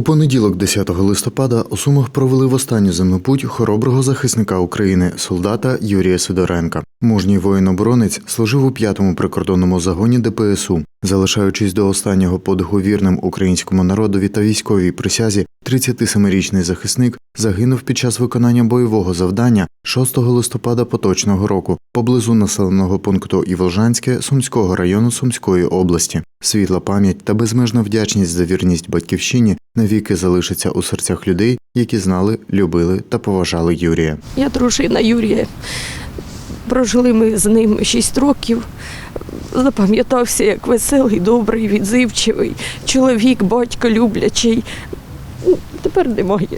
У понеділок, 10 листопада, у Сумах провели в останню земну путь хороброго захисника України, солдата Юрія Сидоренка. Мужній воїн-оборонець служив у п'ятому прикордонному загоні ДПСУ, залишаючись до останнього подиху вірним українському народові та військовій присязі. 37-річний захисник загинув під час виконання бойового завдання 6 листопада поточного року поблизу населеного пункту Іволжанське Сумського району Сумської області. Світла пам'ять та безмежна вдячність за вірність батьківщині навіки залишиться у серцях людей, які знали, любили та поважали Юрія. Я дружина Юрія. Прожили ми з ним шість років. Запам'ятався як веселий, добрий, відзивчивий, чоловік, батько люблячий. Тепер немає.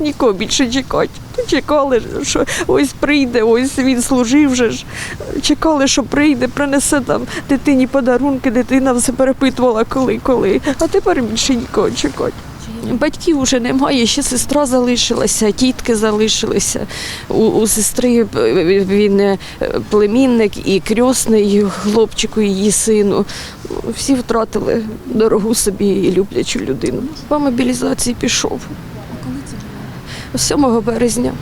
Нікого більше чекати. Чекали, що ось прийде, ось він служив же ж. Чекали, що прийде, принесе там дитині подарунки, дитина все перепитувала коли, коли. А тепер більше нікого чекати. Батьків вже немає, ще сестра залишилася, тітки залишилися. У, у сестри е, він е, племінник і крьосний хлопчику, її сину. Всі втратили дорогу собі і люблячу людину. По мобілізації пішов. 7 березня.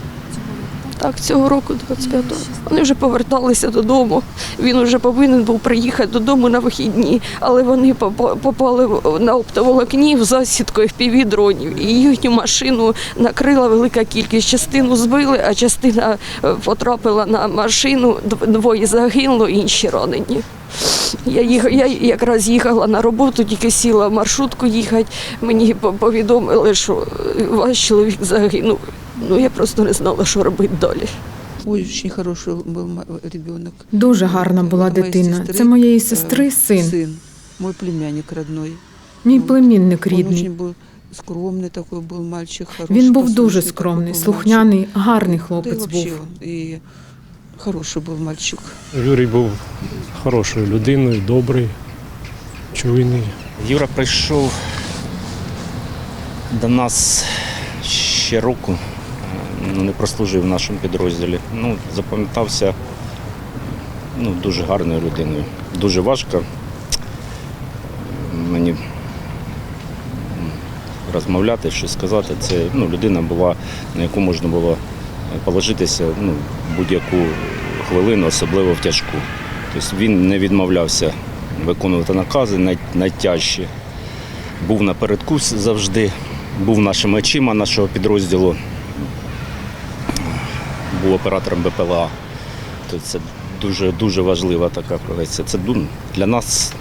Так, цього року, 25-го. Вони вже поверталися додому. Він вже повинен був приїхати додому на вихідні, але вони попали на оптоволокні в засідку fpv дронів. І їхню машину накрила велика кількість. Частину збили, а частина е, потрапила на машину. Двоє загинуло, інші ранені. Я, їх, я якраз їхала на роботу, тільки сіла в маршрутку їхати. Мені повідомили, що е, ваш чоловік загинув. Ну я просто не знала, що робити далі. Ой, очень хороший был ма- ребенок. Дуже гарна була Моєї дитина. сестри, Це моєї е, сестри син, Сын, мой племянник родной. мій племінник Он рідний. очень был скромный такой был мальчик, хороший. Він був дуже послушный скромний, такой был слухняний, гарний мальчик. Да и хлопець вообще був. он и хороший был мальчик. Юрій був хорошою людиною, добрий, чуйний. Юра прийшов до нас ще року, е, ну, не прослужив в нашому підрозділі. Ну, запам'ятався ну, дуже гарною людиною. Дуже важко мені розмовляти, щось сказати. Це ну, людина була, на яку можна було положитися ну, будь-яку хвилину, особливо в тяжку. Тобто він не відмовлявся виконувати накази найтяжчі. Був напередку завжди, був нашими очима нашого підрозділу, був оператором БПЛА. Тобто це дуже, дуже важлива така професія. Це для нас,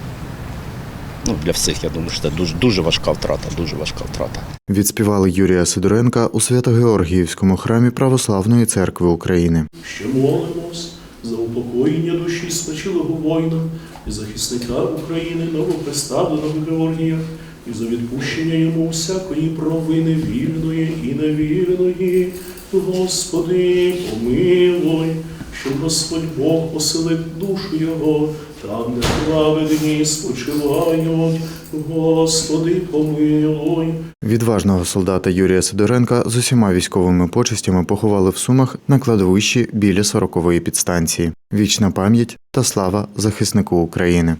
ну, для всіх, я думаю, що це дуже, дуже важка втрата, дуже важка втрата. Відспівали Юрія Сидоренка у Свято-Георгіївському храмі Православної церкви України. Ще молимось за упокоєння душі спочилого воїна і захисника України новоприставленого Георгія, і за відпущення йому всякої провини вільної і невільної. Господи, помилуй, щоб Господь Бог поселив душу його, там, де праведні спочивають. Господи, помилуй. Відважного солдата Юрія Сидоренка з усіма військовими почестями поховали в Сумах на кладовищі біля 40-ї підстанції. Вічна пам'ять та слава захиснику України.